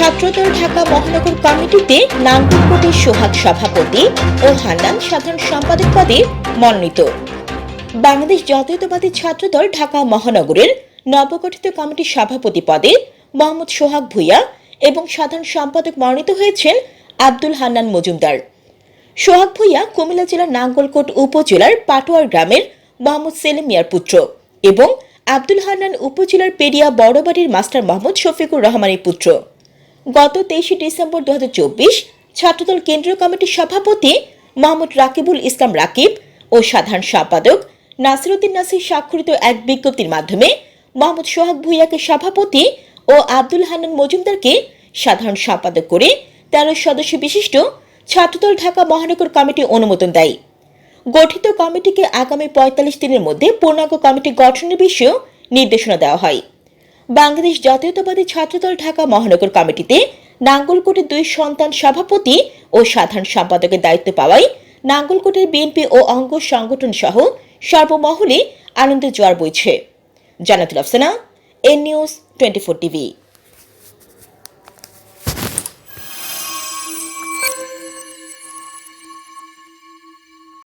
ছাত্রদল ঢাকা মহানগর কমিটিতে নাঙ্গলকোটের সোহাগ সভাপতি ও হান্নান সাধারণ সম্পাদক পদে মনোনীত। বাংলাদেশ জাতীয়তাবাদী ছাত্রদল ঢাকা মহানগরের নবগঠিত কমিটির সভাপতি পদে মোহাম্মদ সোহাগ ভুইয়া এবং সাধারণ সম্পাদক মনোনীত হয়েছেন আব্দুল হান্নান মজুমদার। সোহাগ ভুইয়া কুমিল্লা জেলার নাঙ্গলকোট উপজেলার পাটোয়ার গ্রামের মোহাম্মদ সেলিম মিয়ার পুত্র এবং আব্দুল হান্নান উপজেলার পেরিয়া বড়বাড়ির মাস্টার মোহাম্মদ শফিকুর রহমানের পুত্র। গত তেইশে ডিসেম্বর দু হাজার চব্বিশ ছাত্রদল কেন্দ্রীয় কমিটির সভাপতি মোহাম্মদ রাকিবুল ইসলাম রাকিব ও সাধারণ সম্পাদক নাসিরুদ্দিন নাসির স্বাক্ষরিত এক বিজ্ঞপ্তির মাধ্যমে মোহাম্মদ সোহাগ ভুইয়াকে সভাপতি ও আব্দুল হান্নান মজুমদারকে সাধারণ সম্পাদক করে তেরো সদস্য বিশিষ্ট ছাত্রদল ঢাকা মহানগর কমিটি অনুমোদন দেয়। গঠিত কমিটিকে আগামী পঁয়তাল্লিশ দিনের মধ্যে পূর্ণাঙ্গ কমিটি গঠনের বিষয়েও নির্দেশনা দেওয়া হয়। বাংলাদেশ জাতীয়তাবাদী ছাত্রদল ঢাকা মহানগর কমিটিতে নাঙ্গলকোটের দুই সন্তান সভাপতি ও সাধারণ সম্পাদকের দায়িত্ব পাওয়ায় নাঙ্গলকোটের বিএনপি ও অঙ্গ সংগঠন সহ সর্বমহলে আনন্দের জোয়ার বইছে। Janatul Afsana N news twenty four TV.